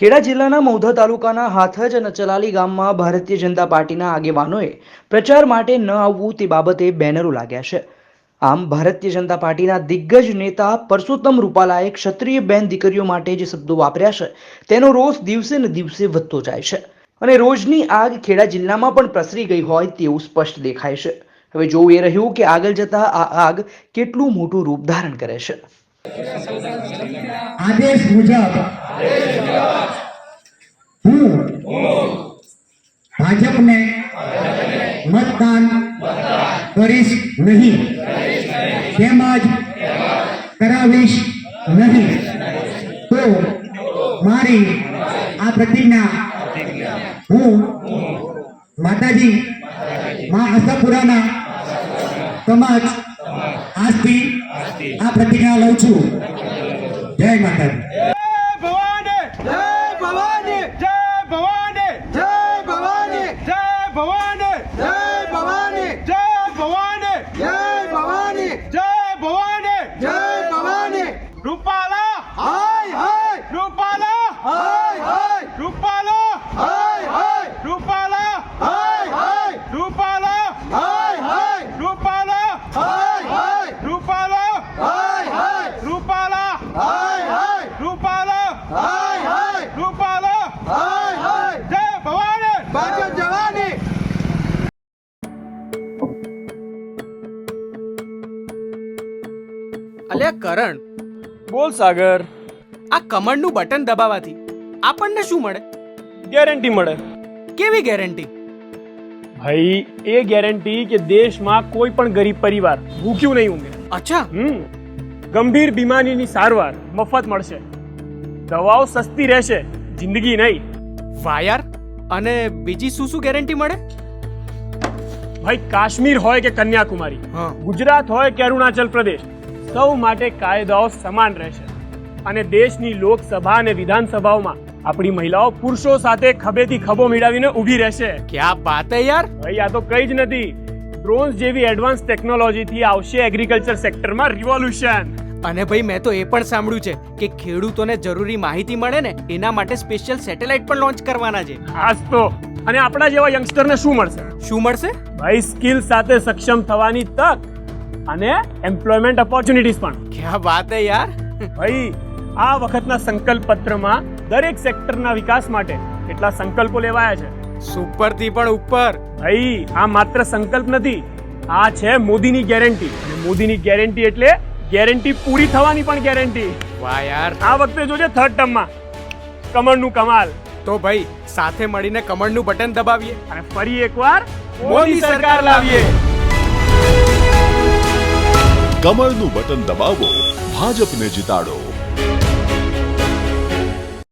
ખેડા જિલ્લાના મૌધા તાલુકાના હાથજ અને ગામમાં ભારતીય જનતા પાર્ટીના આગેવાનોએ પ્રચાર માટે ન આવવું તે બાબતે બેનરો લાગ્યા છે. આમ ભારતીય જનતા પાર્ટીના દિગ્ગજ નેતા પરસોત્તમ રૂપાલાએ ક્ષત્રિય બેન દીકરીઓ માટે જે શબ્દો વાપર્યા છે, તેનો રોષ દિવસે ને દિવસે વધતો જાય છે. અને રોજની આગ ખેડા જિલ્લામાં પણ પ્રસરી ગઈ હોય તેવું સ્પષ્ટ દેખાય છે. હવે જોવું એ રહ્યું કે આગળ જતા આ આગ કેટલું મોટું રૂપ ધારણ કરે છે. આદેશ મુજબ હું ભાજપને મતદાન કરીશ નહીં. તેમજ કરાવીશ નહીં. તો મારી આ પ્રતિજ્ઞા હું માતાજી મા આશાપુરાના સમાજ આજથી આ પ્રતિજ્ઞા લઉં છું. જય માતાજી. હાય હાય. રૂપાલા. હાય હાય. રૂપાલા. હાય હાય. જય ભવાની. ભાજપ જવાની. કરણ. બોલ સાગર. આ કમળનું બટન દબાવવાથી આપણને શું મળે? ગેરંટી મળે. કેવી ગેરંટી? ભાઈ એ ગેરંટી કે દેશમાં કોઈ પણ ગરીબ પરિવાર ભૂખ્યું નહીં ઊંઘે. અચ્છા. હમ. ગંભીર બીમારીની સારવાર મફત મળશે. દવાઓ સસ્તી રહેશે જિંદગી નહીં. ફાયર અને બીજી શું શું ગેરંટી મળે? ભાઈ કાશ્મીર હોય કે કન્યાકુમારી ગુજરાત હોય કે અરુણાચલ પ્રદેશ સૌ માટે કાયદાઓ સમાન રહેશે. અને દેશની લોકસભા અને વિધાનસભાઓમાં આપણી મહિલાઓ પુરુષો સાથે ખભેથી ખભો મેળાવીને ઊભી રહેશે. ક્યાં વાત હે યાર? ભાઈ આ તો કઈ જ નથી. ડ્રોન્સ જેવી એડવાન્સ ટેકનોલોજીથી આવશે એગ્રીકલ્ચર સેક્ટરમાં રિવોલ્યુશન અને ભાઈ મેં તો એ પણ સાંભળ્યું છે કે ખેડૂતોને જરૂરી માહિતી મળે ને એના માટે સ્પેશિયલ સેટેલાઇટ પણ લોન્ચ કરવાના છે. ખાસ તો. અને આપણા જેવા યંગસ્ટરને શું મળશે? શું મળશે? ભાઈ સ્કિલ સાથે સક્ષમ થવાની તક અને એમ્પ્લોયમેન્ટ ઓપોર્ચ્યુનિટીઝ પણ. ક્યાં વાત હે યાર? ભાઈ આ વખતના સંકલ્પ પત્રમાં દરેક સેક્ટરના વિકાસ માટે કેટલા સંકલ્પો લેવાયા છે. સુપરથી પણ ઉપર. ભાઈ આ માત્ર સંકલ્પ નથી આ છે મોદીની ગેરંટી અને મોદીની ગેરંટી એટલે ગેરંટી પૂરી થવાની પણ ગેરંટી. વાહ યાર. આ વખતે જોજે થર્ડ ટર્મમાં કમળનું કમાલ. તો ભાઈ સાથે મળીને કમળનું બટન દબાવીએ. અને ફરી એકવાર મોદી સરકાર લાવીએ. કમળનું બટન દબાવો ભાજપને જીતાડો.